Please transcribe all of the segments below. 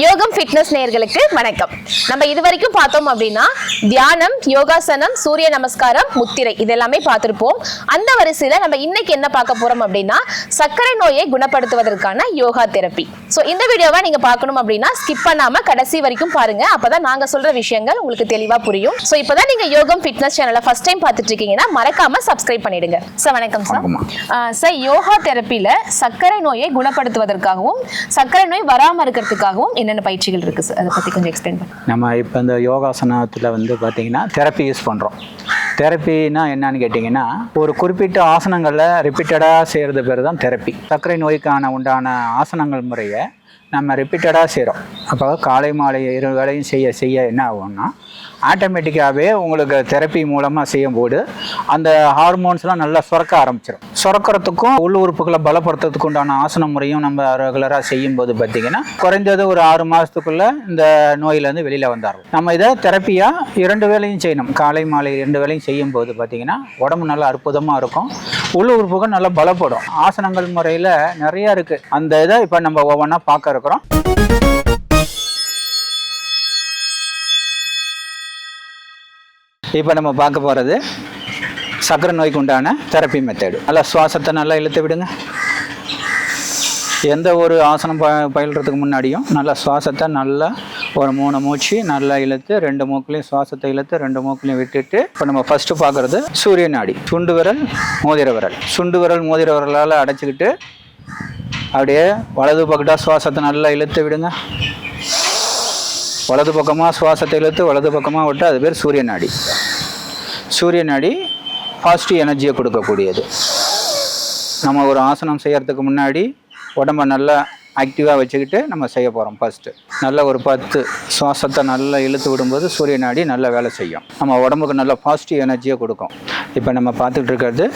யோகம் ஃபிட்னஸ் நேயர்களுக்கு வணக்கம். நம்ம இது வரைக்கும் பார்த்தோம் அப்படின்னா தியானம் யோகாசனம் சூரிய நமஸ்காரம் முத்திரை இது எல்லாமே பார்த்திருப்போம். அந்த வரிசையில நம்ம இன்னைக்கு என்ன பார்க்க போறோம் அப்படின்னா சர்க்கரை நோயை குணப்படுத்துவதற்கான யோகா தெரப்பி. ஸோ இந்த வீடியோவை நீங்க பார்க்கணும் அப்படின்னா ஸ்கிப் பண்ணாம கடைசி வரைக்கும் பாருங்க. அப்பதான் நாங்க சொல்ற விஷயங்கள் உங்களுக்கு தெளிவா புரியும். ஸோ இப்பதான் நீங்க யோகம் ஃபிட்னஸ் சேனலை ஃபர்ஸ்ட் டைம் பார்த்துட்டு இருக்கீங்கன்னா மறக்காம சப்ஸ்கிரைப் பண்ணிடுங்க. சார் வணக்கம் சார். சார் யோகா தெரப்பில சர்க்கரை நோயை குணப்படுத்துவதற்காகவும் சர்க்கரை நோய் வராம இருக்கிறதுக்காகவும் என்னென்ன பயிற்சிகள் இருக்குது சார் அதை பற்றி கொஞ்சம் எக்ஸ்பிளைன் பண்ணுங்க. நம்ம இப்போ இந்த யோகாசனத்தில் வந்து பார்த்திங்கன்னா தெரப்பி யூஸ் பண்ணுறோம் தெரப்பினா என்னன்னு கேட்டிங்கன்னா ஒரு குறிப்பிட்ட ஆசனங்களில் ரிப்பீட்டடாக செய்கிறது பேர் தான் தெரப்பி சர்க்கரை நோய்க்கான உண்டான ஆசனங்கள் முறையை நம்ம ரிப்பீட்டடாக செய்கிறோம் அப்போ காலை மாலை இரு வேலையும் செய்ய செய்ய என்ன ஆகும்னா ஆட்டோமேட்டிக்காகவே உங்களுக்கு தெரப்பி மூலமாக செய்யும்போது அந்த ஹார்மோன்ஸ்லாம் நல்லா சுரக்க ஆரம்பிச்சிடும் சுரக்கிறதுக்கும் உள் உறுப்புகளை பலப்படுத்துறதுக்கு உண்டான ஆசன முறையும் நம்ம ரெகுலராக செய்யும்போது பார்த்திங்கன்னா குறைந்தது ஒரு ஆறு மாதத்துக்குள்ளே இந்த நோயிலேருந்து வெளியில் வந்துடலாம் நம்ம இதை தெரப்பியாக இரண்டு வேலையும் செய்யணும். காலை மாலை இரண்டு வேலையும் செய்யும்போது பார்த்தீங்கன்னா உடம்பு நல்லா அற்புதமாக இருக்கும். உள் உறுப்புகள் நல்லா பலப்படும். ஆசனங்கள் முறையில் நிறையா இருக்குது அந்த இதை இப்போ நம்ம ஒவ்வொன்றா பார்க்க இருக்கிறோம். இப்போ நம்ம பார்க்க போகிறது சக்கரை நோய்க்கு உண்டான தெரப்பி மெத்தேடு நல்லா சுவாசத்தை நல்லா இழுத்து விடுங்க. எந்த ஒரு ஆசனம் ப பயில்றதுக்கு முன்னாடியும் நல்லா சுவாசத்தை நல்லா ஒரு மூணு மூச்சு நல்லா இழுத்து ரெண்டு மூக்குலையும் சுவாசத்தை இழுத்து ரெண்டு மூக்குலையும் விட்டுட்டு இப்போ நம்ம ஃபஸ்ட்டு பார்க்குறது சூரிய நாடி சுண்டு விரல் மோதிர விரல். சுண்டு விரல் மோதிர விரலால் அடைச்சிக்கிட்டு அப்படியே வலது பக்கட்டாக சுவாசத்தை நல்லா இழுத்து விடுங்க. வலது பக்கமாக சுவாசத்தை இழுத்து வலது பக்கமாக விட்டு அது பேர் சூரிய நாடி. சூரிய நாடி பாசிட்டிவ் எனர்ஜியை கொடுக்கக்கூடியது. நம்ம ஒரு ஆசனம் செய்கிறதுக்கு முன்னாடி உடம்ப நல்லா ஆக்டிவாக வச்சுக்கிட்டு நம்ம செய்ய போகிறோம் ஃபஸ்ட்டு நல்ல ஒரு பத்து சுவாசத்தை நல்லா இழுத்து விடும்போது சூரிய நாடி நல்லா வேலை செய்யும். நம்ம உடம்புக்கு நல்ல பாசிட்டிவ் எனர்ஜியை கொடுக்கும். இப்போ நம்ம பார்த்துட்டு இருக்கிறது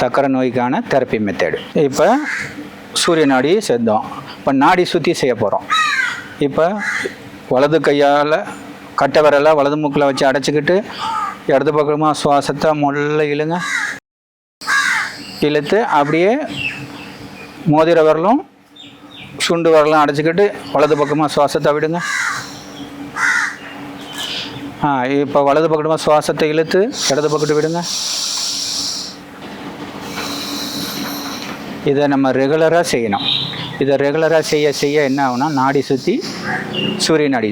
சக்கரை நோய்க்கான தெரப்பி மெத்தேடு இப்போ சூரிய நாடியை சேர்ந்தோம் இப்போ நாடி சுற்றி செய்ய போகிறோம் இப்போ வலது கையால் கட்டை விரலை வலது மூக்கில் வச்சு அடைச்சிக்கிட்டு இடது பக்கமாக சுவாசத்தை முள்ள இழுங்க. இழுத்து அப்படியே மோதிர விரலும் சுண்டு விரலும் அடைச்சிக்கிட்டு வலது பக்கமாக சுவாசத்தை விடுங்க. ஆ இப்போ வலது பக்கமாக சுவாசத்தை இழுத்து இடது பக்கத்து விடுங்க. இதை நம்ம ரெகுலராக செய்யணும். இதை ரெகுலராக செய்ய செய்ய என்ன ஆகுனா நாடி சுற்றி சூரிய நாடி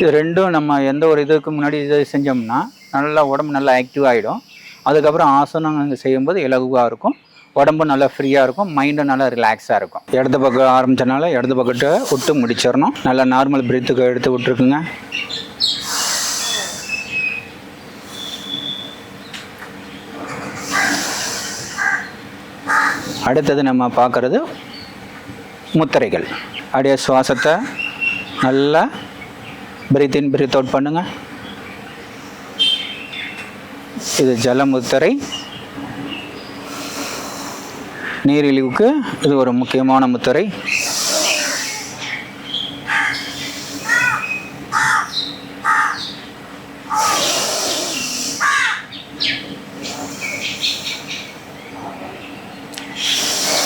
இது ரெண்டும் நம்ம எந்த ஒரு இதுக்கு முன்னாடி இதை செஞ்சோம்னா நல்லா உடம்பு நல்லா ஆக்டிவ் ஆகிடும் அதுக்கப்புறம் ஆசனம் செய்யும்போது இலகுவாக இருக்கும். உடம்பு நல்லா ஃப்ரீயாக இருக்கும். மைண்டும் நல்லா ரிலாக்ஸாக இருக்கும். இடது பக்கம் ஆரம்பித்தனால இடது பக்கத்தை விட்டு முடிச்சிடணும். நல்லா நார்மல் பிரீத்துக்கு எடுத்து விட்டுருக்குங்க. அடுத்தது நம்ம பார்க்குறது முத்திரைகள். அப்படியே சுவாசத்தை நல்லா பிரீத் இன் பிரீத் அவுட் பண்ணுங்க. இது ஜலமுத்திரை நீரிழிவுக்கு இது ஒரு முக்கியமான முத்திரை.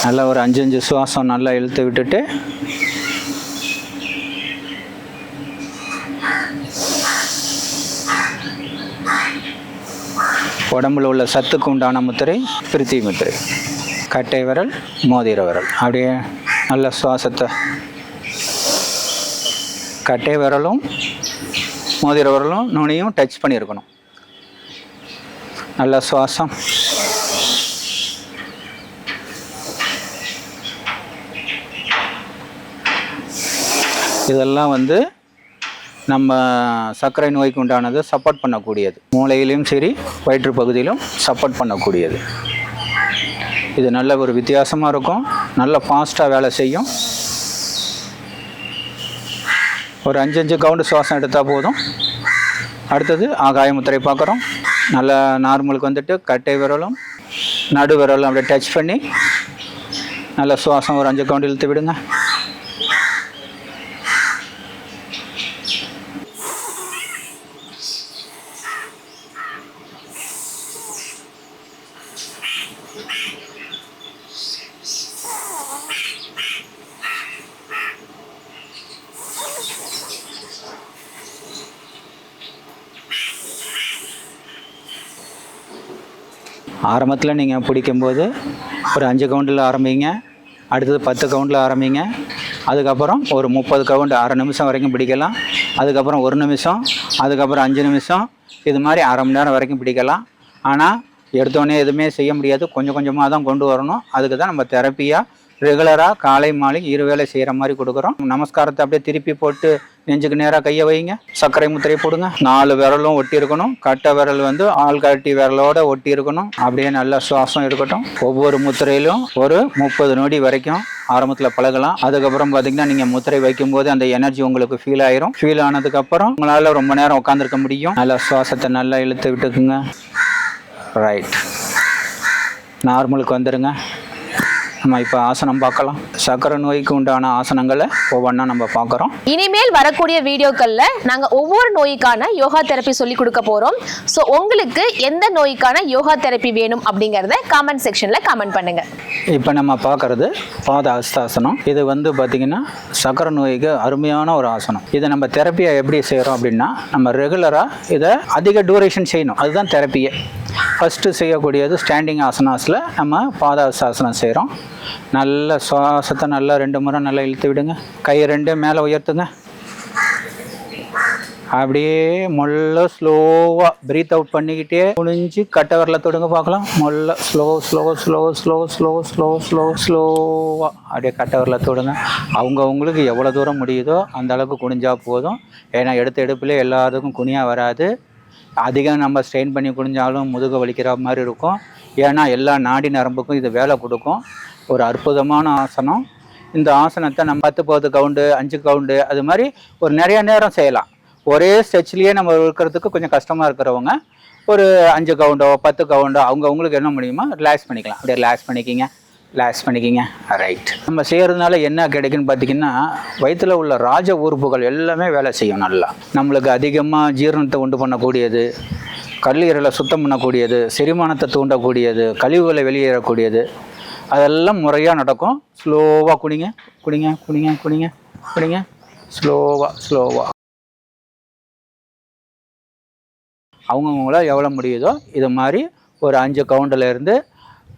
நல்லா ஒரு அஞ்சு அஞ்சு சுவாசம் நல்லா இழுத்து விட்டுட்டு உடம்புல உள்ள சத்துக்கு உண்டான முத்திரை பிரித்தி முத்திரை. கட்டை விரல் மோதிர விரல். அப்படியே நல்ல சுவாசத்தை கட்டை விரலும் மோதிர விரலும் நுனியும் டச் பண்ணியிருக்கணும். நல்ல சுவாசம். இதெல்லாம் வந்து நம்ம சர்க்கரை நோய்க்கு உண்டானது சப்போர்ட் பண்ணக்கூடியது. மூளையிலையும் சரி வயிற்று பகுதியிலும் சப்போர்ட் பண்ணக்கூடியது. இது நல்ல ஒரு வித்தியாசமாக இருக்கும். நல்ல ஃபாஸ்ட்டாக வேலை செய்யும். ஒரு அஞ்சு அஞ்சு கவுண்டு சுவாசம் எடுத்தால் போதும். அடுத்தது ஆகாய முத்திரை பார்க்குறோம். நல்ல நார்மலுக்கு வந்துட்டு கட்டை விரலும் நடு விரலும் அப்படியே டச் பண்ணி நல்ல சுவாசம் ஒரு அஞ்சு கவுண்டு இழுத்து விடுங்க. ஆரம்பத்தில் நீங்கள் பிடிக்கும்போது ஒரு அஞ்சு கவுண்டில் ஆரம்பிங்க அடுத்தது பத்து கவுண்டில் ஆரம்பிங்க. அதுக்கப்புறம் ஒரு முப்பது கவுண்ட் அரை நிமிஷம் வரைக்கும் பிடிக்கலாம். அதுக்கப்புறம் ஒரு நிமிஷம் அதுக்கப்புறம் அஞ்சு நிமிஷம் இது மாதிரி அரை மணி நேரம் வரைக்கும் பிடிக்கலாம். ஆனால் எடுத்தோடனே எதுவுமே செய்ய முடியாது. கொஞ்சம் கொஞ்சமாக தான் கொண்டு வரணும். அதுக்கு தான் நம்ம தெரப்பியாக ரெகுலராக காலை மாலை இரு வேலை செய்கிற மாதிரி கொடுக்குறோம். நமஸ்காரத்தை அப்படியே திருப்பி போட்டு நெஞ்சுக்கு நேராக கையை வைங்க. சர்க்கரை முத்திரை போடுங்க. நாலு விரலும் ஒட்டி இருக்கணும். கட்டை விரல் வந்து ஆள் கட்டி விரலோட ஒட்டி இருக்கணும். அப்படியே நல்லா சுவாசம் இருக்கட்டும் ஒவ்வொரு முத்திரையிலும் ஒரு முப்பது நொடி வரைக்கும் ஆரம்பத்தில் பழகலாம். அதுக்கப்புறம் பார்த்தீங்கன்னா நீங்கள் முத்திரை வைக்கும்போது அந்த எனர்ஜி உங்களுக்கு ஃபீல் ஆயிரும். ஃபீல் ஆனதுக்கப்புறம் உங்களால் ரொம்ப நேரம் உட்காந்துருக்க முடியும். நல்லா சுவாசத்தை நல்லா இழுத்து விட்டுக்குங்க. ரைட் நார்மலுக்கு வந்துடுங்க நம்ம இப்போ ஆசனம் பார்க்கலாம். சக்கரை நோய்க்கு உண்டான ஆசனங்களை ஒவ்வொன்றா நம்ம பார்க்குறோம். இனிமேல் வரக்கூடிய வீடியோக்கள்ல நாங்க ஒவ்வொரு நோய்க்கான யோகா தெரப்பி சொல்லி கொடுக்க போறோம். ஸோ உங்களுக்கு எந்த நோய்க்கான யோகா தெரப்பி வேணும் அப்படிங்கறத காமெண்ட் செக்ஷன்ல கமெண்ட் பண்ணுங்க. இப்போ நம்ம பார்க்குறது பாத அஸ்தாசனம் இது வந்து பார்த்திங்கன்னா சக்கரை நோய்க்கு அருமையான ஒரு ஆசனம். இதை நம்ம தெரப்பியை எப்படி செய்கிறோம் அப்படின்னா நம்ம ரெகுலராக இதை அதிக டூரேஷன் செய்யணும். அதுதான் தெரப்பியே. ஃபஸ்ட்டு செய்யக்கூடியது ஸ்டாண்டிங் ஆசனாஸில் நம்ம பாதாசாசனம் செய்கிறோம் நல்ல சுவாசத்தை நல்லா ரெண்டு முறை நல்லா இழுத்து விடுங்க. கையை ரெண்டு மேலே உயர்த்துங்க. அப்படியே மொல்ல ஸ்லோவாக ப்ரீத் அவுட் பண்ணிக்கிட்டே குனிஞ்சு கட்டை வரல தொடுங்க பார்க்கலாம். மொல்ல slow slow slow slow slow slow slow ஸ்லோவாக அப்படியே கட்டை வரல தொடுங்க. அவங்கவுங்களுக்கு எவ்வளோ தூரம் முடியுதோ அந்த அளவுக்கு குனிஞ்சா போதும். ஏன்னா எடுத்த எடுப்புலேயே எல்லாத்துக்கும் குனியாக வராது. அதிகம் நம்ம ஸ்ட்ரெயின் பண்ணி குடிஞ்சாலும் முதுகு வலிக்கிற மாதிரி இருக்கும். ஏன்னா எல்லா நாடி நரம்புக்கும் இது வேலை கொடுக்கும். ஒரு அற்புதமான ஆசனம். இந்த ஆசனத்தை நம்ம பத்து பத்து கவுண்டு அஞ்சு கவுண்டு அது மாதிரி ஒரு நிறைய நேரம் செய்யலாம். ஒரே ஸ்டெச்லேயே நம்ம இருக்கிறதுக்கு கொஞ்சம் கஷ்டமாக இருக்கிறவங்க ஒரு அஞ்சு கவுண்டோ பத்து கவுண்டோ அவங்க அவங்களுக்கு என்ன முடியுமோ ரிலாக்ஸ் பண்ணிக்கலாம். அப்படியே ரிலாக்ஸ் பண்ணிக்கிங்க. லாஸ் பண்ணிக்கிங்க. ரைட் நம்ம செய்கிறதுனால என்ன கிடைக்குன்னு பார்த்தீங்கன்னா வயிற்றில் உள்ள ராஜ உறுப்புகள் எல்லாமே வேலை செய்யும் நல்லா. நம்மளுக்கு அதிகமாக ஜீரணத்தை உண்டு பண்ணக்கூடியது கல்லீரலை சுத்தம் பண்ணக்கூடியது செரிமானத்தை தூண்டக்கூடியது கழிவுகளை வெளியேறக்கூடியது அதெல்லாம் முறையாக நடக்கும். ஸ்லோவாக குடிங்க குடிங்க குடிங்க குடிங்க குடிங்க ஸ்லோவாக ஸ்லோவாக அவங்கவுங்கள எவ்வளோ முடியுதோ இது மாதிரி ஒரு அஞ்சு கவுண்டில் இருந்து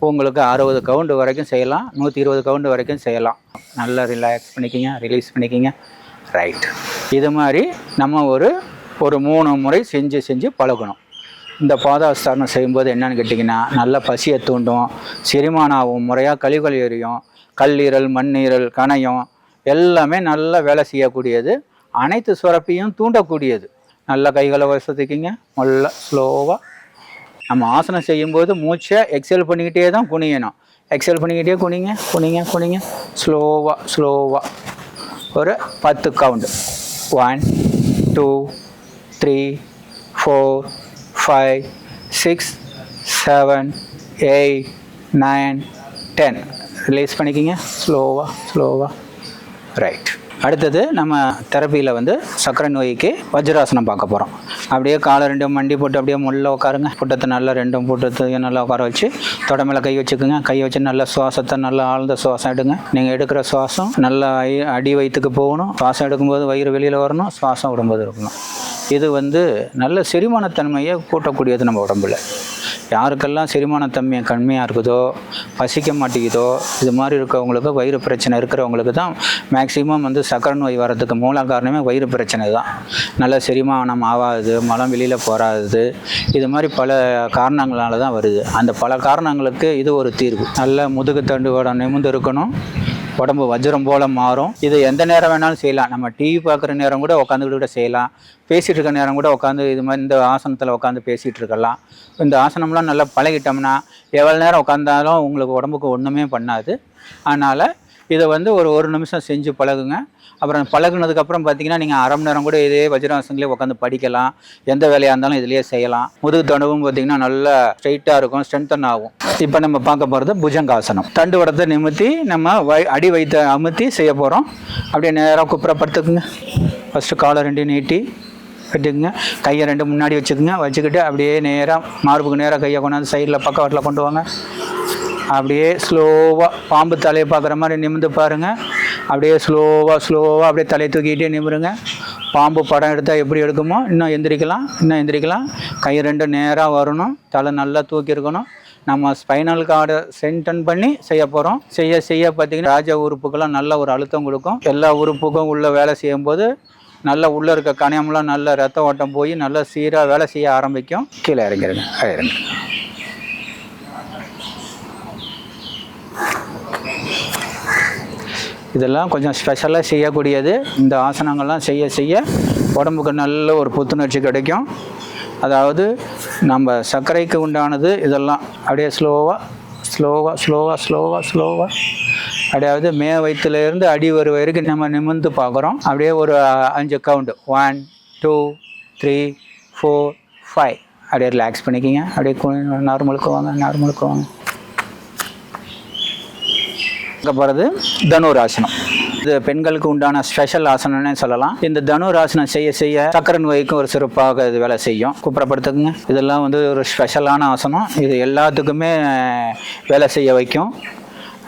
உங்களுக்கு அறுபது கவுண்டு வரைக்கும் செய்யலாம். நூற்றி இருபது கவுண்டு வரைக்கும் செய்யலாம். நல்லா ரிலாக்ஸ் பண்ணிக்கிங்க ரிலீஸ் பண்ணிக்கிங்க. ரைட் இது மாதிரி நம்ம ஒரு ஒரு மூணு முறை செஞ்சு செஞ்சு பழகணும். இந்த பாதாஸ்தாரணம் செய்யும்போது என்னன்னு கேட்டிங்கன்னா நல்ல பசியை தூண்டும். செரிமானம் ஆகும் முறையாக கழிவுகள் எரியும். கல்லீரல் மண்ணீரல் கணையம் எல்லாமே நல்லா வேலை செய்யக்கூடியது. அனைத்து சுரப்பையும் தூண்டக்கூடியது. நல்ல கைகளை வசதிக்கிங்க. நல்ல ஸ்லோவாக நம்ம ஆசனம் செய்யும்போது மூச்சை எக்ஸல் பண்ணிக்கிட்டே தான் குனியணும். எக்ஸல் பண்ணிக்கிட்டே குனிங்க குனிங்க குனிங்க. ஸ்லோவாக ஸ்லோவாக ஒரு பத்து count one two three four five six seven eight nine ten release பண்ணிக்கிங்க. ஸ்லோவாக ஸ்லோவாக ரைட் அடுத்தது நம்ம தெரப்பியில் வந்து சர்க்கரை நோய்க்கு வஜ்ராசனம் பார்க்க போகிறோம் அப்படியே காலை ரெண்டும் மண்டி போட்டு அப்படியே முள்ள உட்காருங்க. புட்டத்தை நல்லா ரெண்டும் புட்டத்தையும் நல்லா உட்கார வச்சு தொட மேலே கை வச்சுக்கோங்க. கை வச்சு நல்லா சுவாசத்தை நல்லா ஆழ்ந்த சுவாசம் எடுங்க. நீங்கள் எடுக்கிற சுவாசம் நல்லா அடி வயிற்றுக்கு போகணும். சுவாசம் எடுக்கும்போது வயிறு வெளியில் வரணும். சுவாசம் விடும்போது இருக்கணும். இது வந்து நல்ல செரிமானத்தன்மையை கூட்டக்கூடியது நம்ம உடம்புல. யாருக்கெல்லாம் செரிமானத்தன்மை கம்மியாக இருக்குதோ பசிக்க மாட்டேங்குதோ இது மாதிரி இருக்கவங்களுக்கு வயிறு பிரச்சனை இருக்கிறவங்களுக்கு தான் மேக்சிமம் வந்து சக்கரை நோய் வர்றதுக்கு மூல காரணமே வயிறு பிரச்சனை தான். நல்ல செரிமானம் ஆகாது மலம் வெளியில் போகாது இது மாதிரி பல காரணங்களால தான் வருது. அந்த பல காரணங்களுக்கு இது ஒரு தீர்வு. நல்ல முதுகு தண்டுவோட நிமிர்ந்து இருக்கணும். உடம்பு வஜ்ரம் போல மாறும். இது எந்த நேரம் வேணாலும் செய்யலாம். நம்ம டிவி பார்க்குற நேரம் கூட உட்காந்துக்கிட்டு கூட செய்யலாம். பேசிகிட்டு இருக்க நேரம் கூட உட்காந்து இது மாதிரி இந்த ஆசனத்தில் உட்காந்து பேசிகிட்டு இருக்கலாம். இந்த ஆசனம்லாம் நல்லா பழகிட்டோம்னா எவ்வளோ நேரம் உட்காந்தாலும் உங்களுக்கு உடம்புக்கு ஒன்றுமே பண்ணாது. அதனால் இதை வந்து ஒரு ஒரு நிமிஷம் செஞ்சு பழகுங்க. அப்புறம் பழகுனதுக்கப்புறம் பார்த்தீங்கன்னா நீங்கள் அரை மணி நேரம் கூட இதே வஜ்ராசனங்களே உட்காந்து படிக்கலாம். எந்த வேலையாக இருந்தாலும் இதுலேயே செய்யலாம். முதுகு தண்டவும் பார்த்தீங்கன்னா நல்லா ஸ்ட்ரைட்டாக இருக்கும். ஸ்ட்ரென்தன் ஆகும். இப்போ நம்ம பார்க்க போகிறது புஜங்காசனம். தண்டு வடத்தை நிமித்தி நம்ம வை அடி வைத்த அமுத்தி செய்ய போகிறோம் அப்படியே நேராக குப்புறப்படுத்துக்குங்க ஃபஸ்ட்டு காலை ரெண்டையும் நீட்டி கட்டுக்குங்க கையை ரெண்டு முன்னாடி வச்சுக்கோங்க. வச்சுக்கிட்டு அப்படியே நேராக மார்புக்கு நேராக கையை கொண்டாந்து சைடில் பக்கவாட்டில் கொண்டு வாங்க. அப்படியே ஸ்லோவாக பாம்பு தலையை பார்க்குற மாதிரி நிமிர்ந்து பாருங்கள் அப்படியே ஸ்லோவாக ஸ்லோவாக அப்படியே தலையை தூக்கிட்டே நிமிருங்க. பாம்பு படம் எடுத்தால் எப்படி எடுக்குமோ இன்னும் எந்திரிக்கலாம் இன்னும் எந்திரிக்கலாம். கை ரெண்டு நேராக வரணும். தலை நல்லா தூக்கியிருக்கணும். நம்ம ஸ்பைனல் கார்டை சென்டன் பண்ணி செய்ய போகிறோம் செய்ய செய்ய பார்த்தீங்கன்னா ராஜ உறுப்புக்கெல்லாம் நல்ல ஒரு அழுத்தம் கொடுக்கும். எல்லா உறுப்புக்கும் உள்ளே வேலை செய்யும்போது நல்ல உள்ளே இருக்க கணையம்லாம் நல்ல ரத்த ஓட்டம் போய் நல்லா சீராக வேலை செய்ய ஆரம்பிக்கும். கீழே இறங்கிருங்க. இறங்க இதெல்லாம் கொஞ்சம் ஸ்பெஷலாக செய்யக்கூடியது. இந்த ஆசனங்கள்லாம் செய்ய செய்ய உடம்புக்கு நல்ல ஒரு புத்துணர்ச்சி கிடைக்கும். அதாவது நம்ம சர்க்கரைக்கு உண்டானது இதெல்லாம் அப்படியே ஸ்லோவாக ஸ்லோவாக ஸ்லோவாக ஸ்லோவாக ஸ்லோவாக அதாவது மே வயிற்றுலேருந்து அடி ஒரு வரைக்கும் நம்ம நிமிர்ந்து பார்க்குறோம். அப்படியே ஒரு அஞ்சு count one two three four five அப்படியே ரிலாக்ஸ் பண்ணிக்கிங்க. அப்படியே நார்மலுக்கு வாங்க நார்மலுக்கு வாங்க. இங்கே போகிறது தனுராசனம். இது பெண்களுக்கு உண்டான ஸ்பெஷல் ஆசனம்னே சொல்லலாம். இந்த தனுராசனம் செய்ய செய்ய சக்கர நோய்க்கும் ஒரு சிறப்பாக இது வேலை செய்யும். குப்புறப்படுத்துக்குங்க இதெல்லாம் வந்து ஒரு ஸ்பெஷலான ஆசனம். இது எல்லாத்துக்குமே வேலை செய்ய வைக்கும்.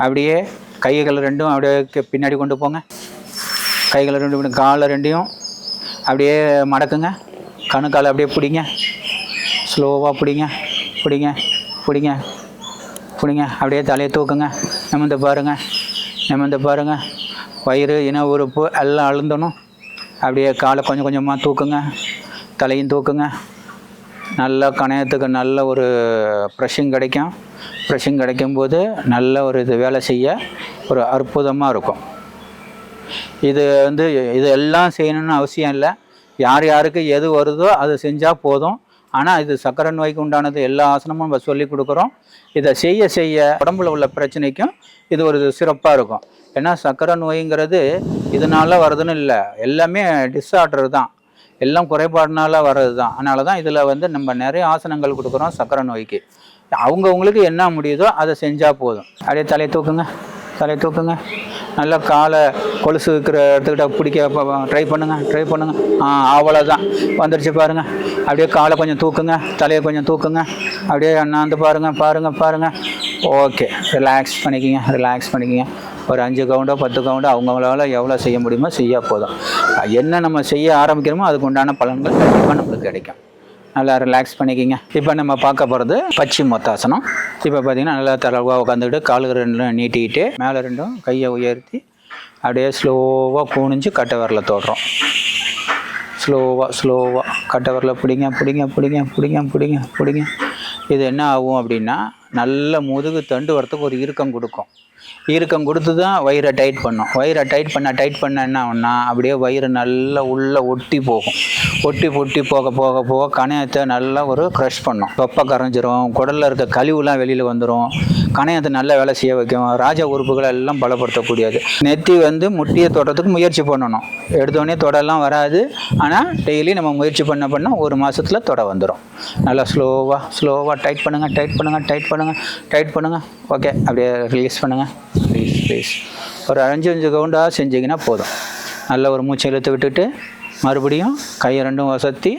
அப்படியே கைகள் ரெண்டும் அப்படியே பின்னாடி கொண்டு போங்க. கைகளை ரெண்டு காலை ரெண்டையும் அப்படியே மடக்குங்க. கணுக்காலை அப்படியே பிடிங்க. ஸ்லோவாக பிடிங்க. பிடிங்க. பிடிங்க. பிடிங்க அப்படியே தலையை தூக்குங்க. நிமிந்து பாருங்க. நிமிந்து பாருங்க. வயிறு இன உறுப்பு எல்லாம் அழுந்தணும். அப்படியே காலை கொஞ்சம் கொஞ்சமாக தூக்குங்க. தலையும் தூக்குங்க. நல்ல கணையத்துக்கு நல்ல ஒரு ப்ரெஷிங் கிடைக்கும். ப்ரெஷிங் கிடைக்கும்போது நல்ல ஒரு இது வேலை செய்ய ஒரு அற்புதமாக இருக்கும். இது வந்து இது எல்லாம் செய்யணும்னு அவசியம் இல்லை. யார் யாருக்கு எது வருதோ அது செஞ்சால் போதும். ஆனால் இது சக்கரை நோய்க்கு உண்டானது எல்லா ஆசனமும் நம்ம சொல்லி கொடுக்குறோம். இதை செய்ய செய்ய உடம்புல உள்ள பிரச்சனைக்கும் இது ஒரு சிறப்பாக இருக்கும். ஏன்னா சக்கரை நோய்ங்கிறது இதனால வர்றதுன்னு இல்லை. எல்லாமே டிஸார்டர் தான். எல்லாம் குறைபாடுனால வர்றது தான் அதனால தான் இதில் வந்து நம்ம நிறைய ஆசனங்கள் கொடுக்குறோம் சக்கரை நோய்க்கு. அவங்கவுங்களுக்கு என்ன முடியுதோ அதை செஞ்சால் போதும். அப்படியே தலையை தூக்குங்க. தலையை தூக்குங்க. நல்லா காலை கொலுசு இருக்கிற இடத்துக்கிட்ட பிடிக்க ட்ரை பண்ணுங்கள் ட்ரை பண்ணுங்கள் ஆ அவ்வளோதான் வந்துடுச்சு பாருங்கள் அப்படியே காலை கொஞ்சம் தூக்குங்க. தலையை கொஞ்சம் தூக்குங்க. அப்படியே அண்ணாந்து பாருங்கள் பாருங்கள் பாருங்கள் ஓகே. ரிலாக்ஸ் பண்ணிக்கிங்க ரிலாக்ஸ் பண்ணிக்கிங்க. ஒரு அஞ்சு கவுண்டோ பத்து கவுண்டோ அவங்களால எவ்வளோ செய்ய முடியுமோ செய்ய போதும். என்ன நம்ம செய்ய ஆரம்பிக்கிறோமோ அதுக்கு உண்டான பலன்கள் கண்டிப்பாக நம்மளுக்கு கிடைக்கும். நல்லா ரிலாக்ஸ் பண்ணிக்கிங்க. இப்போ நம்ம பார்க்க போகிறது பச்சி மொத்தாசனம். இப்போ பார்த்தீங்கன்னா நல்லா தளவாக உட்காந்துக்கிட்டு காலுக்கு ரெண்டும் நீட்டிக்கிட்டு மேலே ரெண்டும் கையை உயர்த்தி அப்படியே ஸ்லோவாக குனிஞ்சு கட்டை வரல தொடுறோம். ஸ்லோவாக ஸ்லோவாக கட்டை வரல பிடிங்க பிடிங்க பிடிங்க பிடிங்க பிடிங்க பிடிங்க. இது என்ன ஆகும் அப்படின்னா நல்ல முதுகு தண்டு வரத்துக்கு ஒரு இறுக்கம் கொடுக்கும். இறுக்கம் கொடுத்து தான் வயிறை டைட் பண்ணும். வயிறை டைட் பண்ண டைட் பண்ண என்ன ஆகும்னா அப்படியே வயிறு நல்லா உள்ளே ஒட்டி போகும். ஒட்டி ஒட்டி போக போக போக கணையத்தை நல்லா ஒரு க்ரஷ் பண்ணும். தொப்பை கரைஞ்சிரும் குடலில் இருக்க கழிவுலாம் வெளியில் வந்துடும் கணையத்தை நல்லா வேலை செய்ய வைக்கும். ராஜ உறுப்புகளை எல்லாம் பலப்படுத்தக்கூடியது. நெத்தி வந்து முட்டியை தொடுறதுக்கு முயற்சி பண்ணணும். எடுத்தோடனே தொடலாம் வராது. ஆனால் டெய்லி நம்ம முயற்சி பண்ண பண்ண ஒரு மாதத்தில் தொட வந்துடும் நல்லா ஸ்லோவாக ஸ்லோவாக டைட் பண்ணுங்கள் டைட் பண்ணுங்கள் டைட் பண்ணுங்கள் டைட் பண்ணுங்கள் ஓகே அப்படியே ரிலீஸ் பண்ணுங்கள் ப்ளீஸ் ப்ளீஸ் ஒரு அஞ்சு அஞ்சு கவுண்டாக செஞ்சிங்கன்னா போதும். நல்ல ஒரு மூச்சை இழுத்து விட்டுட்டு மறுபடியும் கையை ரெண்டும் வசத்தி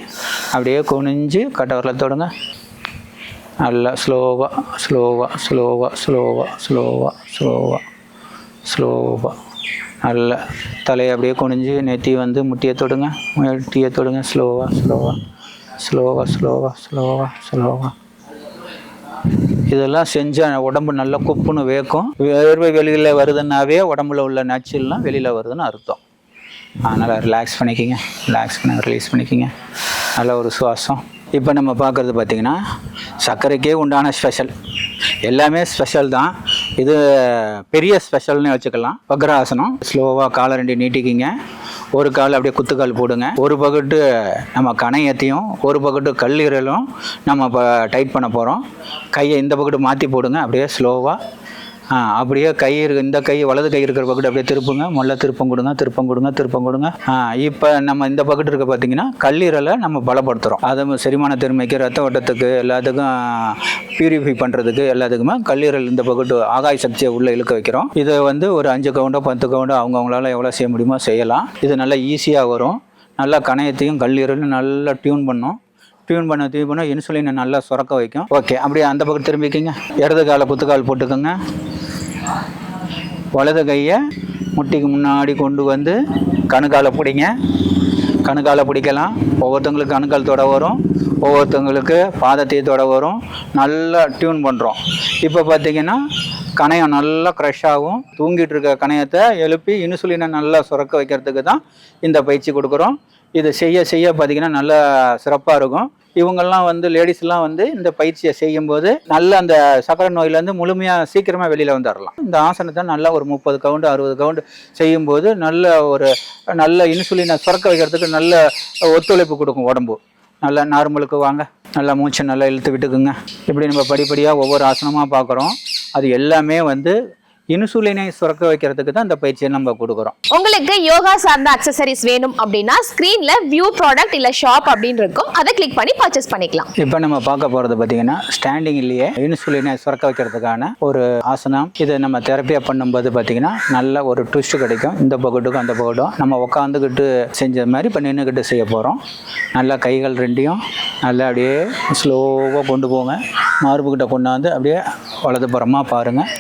அப்படியே குனிஞ்சு கட்டவரில் தொடுங்க. நல்லா ஸ்லோவாக ஸ்லோவாக ஸ்லோவாக ஸ்லோவாக ஸ்லோவாக ஸ்லோவாக ஸ்லோவாக நல்ல தலையை அப்படியே குனிஞ்சு நெத்தி வந்து முட்டியை தொடுங்க. முட்டியை தொடுங்க. ஸ்லோவாக ஸ்லோவாக ஸ்லோவாக ஸ்லோவாக ஸ்லோவாக ஸ்லோவாக இதெல்லாம் செஞ்சால் உடம்பு நல்லா குப்புன்னு வேக்கும். வேர்வை வெளியில் வருதுன்னாவே உடம்புல உள்ள நச்சுலாம் வெளியில் வருதுன்னு அர்த்தம். அதனால் ரிலாக்ஸ் பண்ணிக்கிங்க. ரிலாக்ஸ் பண்ணி ரிலீஸ் பண்ணிக்கிங்க. நல்ல ஒரு சுவாசம். இப்போ நம்ம பார்க்குறது பார்த்திங்கன்னா சர்க்கரைக்கே உண்டான ஸ்பெஷல் எல்லாமே ஸ்பெஷல் தான். இது பெரிய ஸ்பெஷல்னு வச்சுக்கலாம். வக்ராசனம் ஸ்லோவாக காலை ரெண்டு நீட்டிக்கிங்க. ஒரு கால் அப்படியே குத்துக்கால் போடுங்க. ஒரு பக்கெட்டு நம்ம கணையத்தையும் ஒரு பக்கெட்டு கல்லீரலும் நம்ம இப்போ டைட் பண்ண போகிறோம் கையை இந்த பக்கெட்டு மாற்றி போடுங்க. அப்படியே ஸ்லோவாக ஆ அப்படியே கை இருக்கு இந்த கை வலது கை இருக்கிற பக்கெட் அப்படியே திருப்புங்க. முதல்ல திருப்பம் கொடுங்க திருப்பம் கொடுங்க திருப்பம் கொடுங்க. இப்போ நம்ம இந்த பக்கெட் இருக்க பார்த்தீங்கன்னா கல்லீரலை நம்ம பலப்படுத்துகிறோம் அது செரிமான திறமைக்கு ரத்த ஓட்டத்துக்கு எல்லாத்துக்கும் பியூரிஃபை பண்ணுறதுக்கு எல்லாத்துக்குமே கல்லீரல் இந்த பக்கெட்டு ஆகாய சக்தியை உள்ளே இழுக்க வைக்கிறோம். இதை வந்து ஒரு அஞ்சு கவுண்டோ பத்து கவுண்டோ அவங்கவுங்களால எவ்வளோ செய்ய முடியுமோ செய்யலாம். இது நல்லா ஈஸியாக வரும். நல்லா கணையத்தையும் கல்லீரலும் நல்லா டியூன் பண்ணும். டியூன் பண்ண டியூன் பண்ண இன்சுலினை நல்லா சுரக்க வைக்கும். ஓகே அப்படியே அந்த பக்கம் திரும்பிக்கிங்க. இடது காலை குத்துக்கால் போட்டுக்கோங்க. வலது கையை முட்டிக்கு முன்னாடி கொண்டு வந்து கணுக்கால பிடிங்க. கணுக்கால பிடிக்கலாம். ஒவ்வொருத்தவங்களுக்கு கணுக்கால் தொட வரும். ஒவ்வொருத்தவங்களுக்கு பாதத்தை தொட வரும். நல்லா டியூன் பண்ணுறோம் இப்போ பார்த்தீங்கன்னா கணையம் நல்லா க்ரஷ் ஆகும். தூங்கிட்டு இருக்க கணையத்தை எழுப்பி இன்சுலினை நல்லா சுரக்க வைக்கிறதுக்கு தான் இந்த பயிற்சி கொடுக்குறோம். இது செய்ய செய்ய பார்த்தீங்கன்னா நல்லா சிறப்பாக இருக்கும். இவங்கெல்லாம் வந்து லேடிஸ்லாம் வந்து இந்த பயிற்சியை செய்யும்போது நல்ல அந்த சக்கரை நோயிலேருந்து முழுமையாக சீக்கிரமாக வெளியில் வந்துடலாம் இந்த ஆசனத்தை நல்லா ஒரு முப்பது கவுண்டு அறுபது கவுண்டு செய்யும்போது நல்ல ஒரு நல்ல இன்சுலினை சுரக்க வைக்கிறதுக்கு நல்ல ஒத்துழைப்பு கொடுக்கும் உடம்பு. நல்லா நார்மலுக்கு வாங்க. நல்லா மூச்சை நல்லா இழுத்து விட்டுக்குங்க. இப்படி நம்ம படிப்படியாக ஒவ்வொரு ஆசனமாக பார்க்குறோம். அது எல்லாமே வந்து இன்சுலினை சுரக்க வைக்கிறதுக்கு தான் இந்த பயிற்சியை நம்ம கொடுக்குறோம். உங்களுக்கு யோகா சார்ந்த அக்சசரிஸ் வேணும் அப்படின்னா ஸ்கிரீன்ல வியூ ப்ராடக்ட் இல்ல ஷாப் அப்படின்னு இருக்கும். அதை கிளிக் பண்ணி பர்ச்சேஸ் பண்ணிக்கலாம். இப்போ நம்ம பார்க்க போகிறது பார்த்தீங்கன்னா ஸ்டாண்டிங்லேயே இன்சுலினை சுரக்க வைக்கிறதுக்கான ஒரு ஆசனம். இது நம்ம தெரப்பியாக பண்ணும்போது பார்த்தீங்கன்னா நல்ல ஒரு ட்விஸ்ட் கிடைக்கும். இந்த பக்கத்துக்கும் அந்த பக்கட்டும் நம்ம உட்காந்துக்கிட்டு செஞ்ச மாதிரி இப்போ நின்றுக்கிட்டு செய்ய போகிறோம் நல்லா கைகள் ரெண்டையும் நல்லா அப்படியே ஸ்லோவாக கொண்டு போங்க. மார்புக்கிட்ட கொண்டாந்து அப்படியே வலதுபுறமாக பாருங்கள்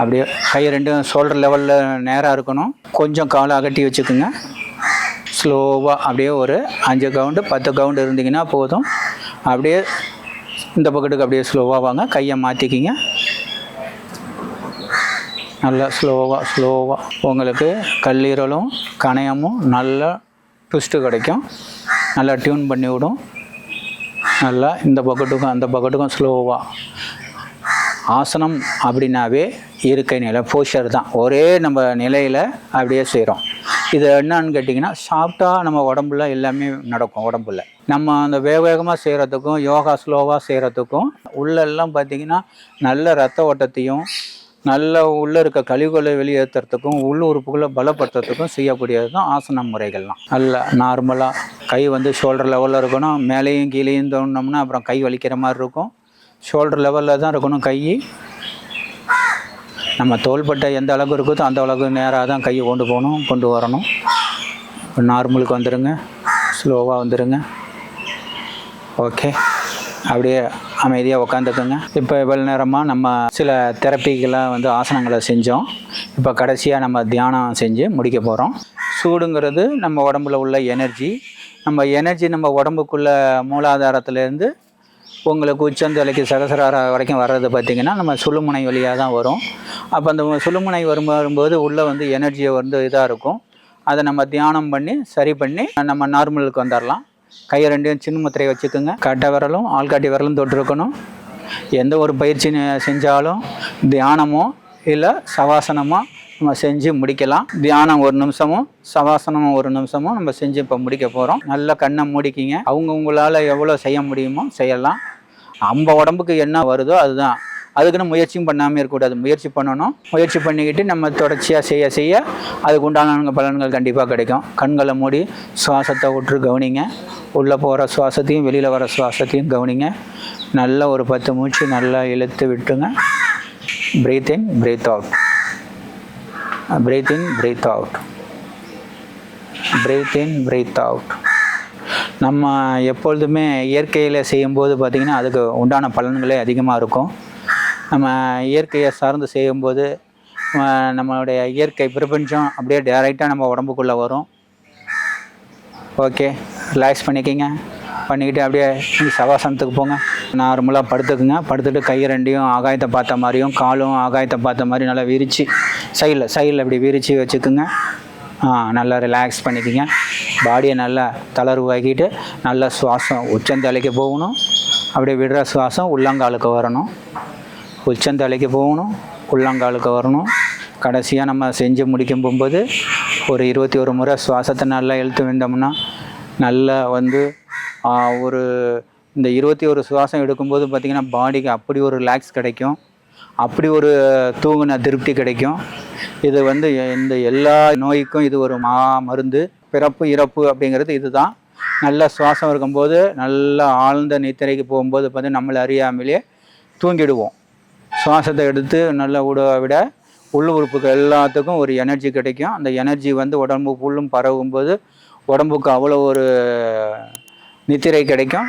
அப்படியே கை ரெண்டும் ஷோல்டர் லெவலில் நேராக இருக்கணும். கொஞ்சம் காலை அகட்டி வச்சுக்கோங்க. ஸ்லோவாக அப்படியே ஒரு அஞ்சு கவுண்டு பத்து கவுண்டு இருந்தீங்கன்னா போதும். அப்படியே இந்த பக்கத்துக்கு அப்படியே ஸ்லோவாக வாங்க. கையை மாற்றிக்கிங்க நல்லா ஸ்லோவாக ஸ்லோவாக உங்களுக்கு கல்லீரலும் கணையமும் நல்லா ட்விஸ்ட்டு கிடைக்கும். நல்லா டியூன் பண்ணி விடும். நல்லா இந்த பக்கத்துக்கும் அந்த பக்கத்துக்கும் ஸ்லோவாக ஆசனம் அப்படின்னாவே இருக்கை நிலை போஷர் தான். ஒரே நம்ம நிலையில் அப்படியே செய்கிறோம் இது என்னன்னு கேட்டிங்கன்னா சாப்பிட்டா நம்ம உடம்புல எல்லாமே நடக்கும் உடம்புல. நம்ம அந்த வேக வேகமாக செய்கிறதுக்கும் யோகா ஸ்லோவாக செய்கிறதுக்கும் உள்ளெல்லாம் பார்த்திங்கன்னா நல்ல ரத்த ஓட்டத்தையும் நல்ல உள்ளே இருக்க கழிவுகளை வெளியேற்றுறதுக்கும் உள் உறுப்புகளை பலப்படுத்துறதுக்கும் செய்யக்கூடியது தான் ஆசன முறைகள்லாம். நல்ல நார்மலாக கை வந்து ஷோல்டர் லெவலில் இருக்கணும் மேலேயும் கீழேயும் தோணுனோம்னா அப்புறம் கை வலிக்கிற மாதிரி இருக்கும். ஷோல்டர் லெவலில் தான் இருக்கணும் கை. நம்ம தோள்பட்டை எந்த அளவுக்கு இருக்குதோ அந்த அளவுக்கு நேராக தான் கையை கொண்டு போகணும் கொண்டு வரணும். இப்போ நார்மலுக்கு வந்துடுங்க ஸ்லோவாக வந்துடுங்க ஓகே அப்படியே அமைதியாக உக்காந்துக்குங்க. இப்போ இவ்வளோ நேரமாக நம்ம சில தெரப்பிக்கெல்லாம் வந்து ஆசனங்களை செஞ்சோம். இப்போ கடைசியாக நம்ம தியானம் செஞ்சு முடிக்க போகிறோம் சூடுங்கிறது நம்ம உடம்புல உள்ள எனர்ஜி நம்ம எனர்ஜி நம்ம உடம்புக்குள்ள மூலாதாரத்துலேருந்து உங்களுக்கு உச்சந்தலைக்கு சகசரார வரைக்கும் வர்றது பார்த்திங்கன்னா நம்ம சுழுமுனை வழியாக தான் வரும். அப்போ அந்த சுழுமுனை வரும் வரும்போது உள்ளே வந்து எனர்ஜியை வந்து இதாக இருக்கும். அதை நம்ம தியானம் பண்ணி சரி பண்ணி நம்ம நார்மலுக்கு வந்துடலாம் கையை ரெண்டையும் சின்ன முத்திரையை வச்சுக்கோங்க. கட்டை விரலும் ஆள்காட்டி விரலும் தொட்டிருக்கணும். எந்த ஒரு பயிற்சி செஞ்சாலும் தியானமோ இல்லை சவாசனமோ நம்ம செஞ்சு முடிக்கலாம். தியானம் ஒரு நிமிஷமும் சவாசனம் ஒரு நிமிஷமும் நம்ம செஞ்சு இப்போ முடிக்க போகிறோம் நல்லா கண்ணை மூடிக்கிங்க. அவங்க உங்களால் எவ்வளோ செய்ய முடியுமோ செய்யலாம். நம்ம உடம்புக்கு என்ன வருதோ அதுதான். அதுக்குன்னு முயற்சியும் பண்ணாமல் இருக்கக்கூடாது. முயற்சி பண்ணணும். முயற்சி பண்ணிக்கிட்டு நம்ம தொடர்ச்சியாக செய்ய செய்ய அதுக்கு உண்டான பலன்கள் கண்டிப்பாக கிடைக்கும். கண்களை மூடி சுவாசத்தை விட்டு கவனிங்க. உள்ளே போகிற சுவாசத்தையும் வெளியில் வர சுவாசத்தையும் கவனிங்க. நல்ல ஒரு பத்து மூச்சு நல்லா இழுத்து விட்டுங்க breathe in breathe out breathe in breathe out breathe in breathe out நம்ம எப்பொழுதுமே இயற்கையில் செய்யும்போது பார்த்திங்கன்னா அதுக்கு உண்டான பலன்களே அதிகமாக இருக்கும். நம்ம இயற்கையை சார்ந்து செய்யும்போது நம்மளுடைய இயற்கை பிரபஞ்சம் அப்படியே டைரெக்டாக நம்ம உடம்புக்குள்ளே வரும். ஓகே ரிலாக்ஸ் பண்ணிக்கிங்க. பண்ணிக்கிட்டு அப்படியே சவாசனத்துக்கு போங்க. நார்மலாக படுத்துக்குங்க. படுத்துட்டு கை ரெண்டையும் ஆகாயத்தை பார்த்த மாதிரியும் காலும் ஆகாயத்தை பார்த்த மாதிரி நல்லா விரித்து சைடில் சைடில் இப்படி விரித்து வச்சுக்குங்க. நல்லா ரிலாக்ஸ் பண்ணிக்கங்க. பாடியை நல்லா தளர்வாக்கிட்டு நல்லா சுவாசம் உச்சந்தலைக்கு போகணும். அப்படியே விடுற சுவாசம் உள்ளங்காலுக்கு வரணும். உச்சந்தலைக்கு போகணும் உள்ளங்காலுக்கு வரணும். கடைசியாக நம்ம செஞ்சு முடிக்கும் போகும்போது ஒரு இருபத்தி ஒரு முறை சுவாசத்தை நல்லா இழுத்து வந்தோம்னா நல்லா வந்து ஒரு இந்த இருபத்தி ஒரு சுவாசம் எடுக்கும்போது பார்த்திங்கன்னா பாடிக்கு அப்படி ஒரு ரிலாக்ஸ் கிடைக்கும். அப்படி ஒரு தூங்கின திருப்தி கிடைக்கும். இது வந்து இந்த எல்லா நோய்க்கும் இது ஒரு மா மருந்து. பிறப்பு இறப்பு அப்படிங்கிறது இதுதான். நல்ல சுவாசம் இருக்கும்போது நல்ல ஆழ்ந்த நித்திரைக்கு போகும்போது பார்த்து நம்மளை அறியாமலே தூங்கிடுவோம். சுவாசத்தை எடுத்து நல்லா விட விட உள்ள உறுப்புகள் எல்லாத்துக்கும் ஒரு எனர்ஜி கிடைக்கும். அந்த எனர்ஜி வந்து உடம்பு ஃபுல்லும் பரவும்போது உடம்புக்கு அவ்வளோ ஒரு நித்திரை கிடைக்கும்.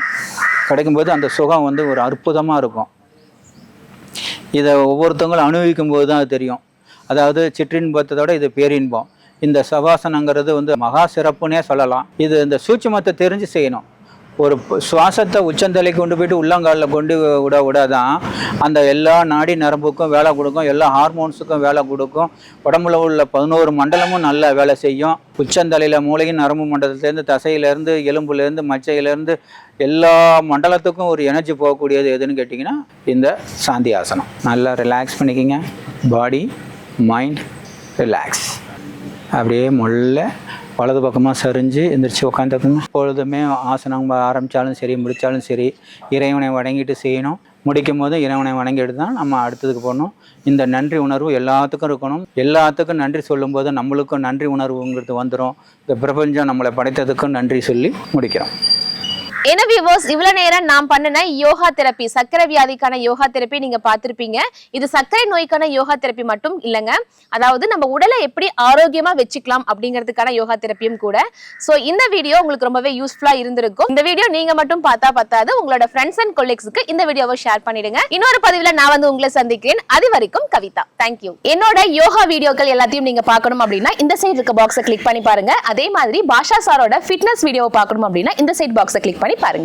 கிடைக்கும்போது அந்த சுகம் வந்து ஒரு அற்புதமாக இருக்கும். இதை ஒவ்வொருத்தவங்களும் அனுபவிக்கும் போது தான் அது தெரியும். அதாவது சிற்றின்பத்தோட இது பேரின்பம். இந்த சவாசனங்கிறது வந்து மகா சிறப்புனே சொல்லலாம். இது இந்த சூட்சமத்தை தெரிஞ்சு செய்யணும். ஒரு சுவாசத்தை உச்சந்தலை கொண்டு போயிட்டு உள்ளங்காலில் கொண்டு விட விட தான் அந்த எல்லா நாடி நரம்புக்கும் வேலை கொடுக்கும் எல்லா ஹார்மோன்ஸுக்கும் வேலை கொடுக்கும். உடம்புல உள்ள பதினோரு மண்டலமும் நல்லா வேலை செய்யும். உச்சந்தலையில் மூளையின் நரம்பு மண்டலத்துலேருந்து தசையிலேருந்து எலும்புலேருந்து மச்சையிலேருந்து எல்லா மண்டலத்துக்கும் ஒரு எனர்ஜி போகக்கூடியது எதுன்னு கேட்டிங்கன்னா இந்த சாந்தி ஆசனம் நல்லா ரிலாக்ஸ் பண்ணிக்கிங்க. பாடி மைண்ட் ரிலாக்ஸ் அப்படியே முள்ள வலது பக்கமாக சரிஞ்சு எந்திரிச்சு உட்காந்துக்கணும் எப்பொழுதுமே ஆசனம் ஆரம்பித்தாலும் சரி முடித்தாலும் சரி இறைவனை வணங்கிட்டு செய்யணும். முடிக்கும் போது இறைவனை வணங்கிட்டு தான் நம்ம அடுத்ததுக்கு போகணும். இந்த நன்றி உணர்வு எல்லாத்துக்கும் இருக்கணும். எல்லாத்துக்கும் நன்றி சொல்லும்போது நம்மளுக்கும் நன்றி உணர்வுங்கிறது வந்துடும் இந்த பிரபஞ்சம் நம்மளை படைத்ததுக்கும் நன்றி சொல்லி முடிக்கிறோம். என்ன வியூவர்ஸ் இவ்வளவு நேரம் நான் பண்ணின யோகா தெரப்பி சர்க்கரை வியாதிக்கான யோகா தெரப்பி நீங்க பார்த்துருப்பீங்க. இது சர்க்கரை நோய்க்கான யோகா தெரப்பி மட்டும் இல்லைங்க. அதாவது நம்ம உடலை எப்படி ஆரோக்கியமா வச்சுக்கலாம் அப்படிங்கிறதுக்கான யோகா தெரப்பியும் கூட. சோ இந்த வீடியோ உங்களுக்கு ரொம்பவே யூஸ்ஃபுல்லா இருந்திருக்கும். இந்த வீடியோ நீங்க மட்டும் பார்த்தா பார்த்தாது உங்களோட ஃப்ரெண்ட்ஸ் அண்ட் கொலீக்ஸ்க்கு இந்த வீடியோவை ஷேர் பண்ணிடுங்க. இன்னொரு பதிவில் நான் வந்து உங்களை சந்திக்கிறேன். அது வரைக்கும் கவிதா. தேங்க்யூ என்னோட யோகா வீடியோக்கள் எல்லாத்தையும் நீங்க பார்க்கணும் அப்படின்னா இந்த சைடு இருக்க பாக்ஸை கிளிக் பண்ணி பாருங்க. அதே மாதிரி பாஷா சாரோட ஃபிட்னஸ் வீடியோவை பார்க்கணும் அப்படின்னா இந்த சைட் பாக்ஸை கிளிக் பண்ணி பாருங்க.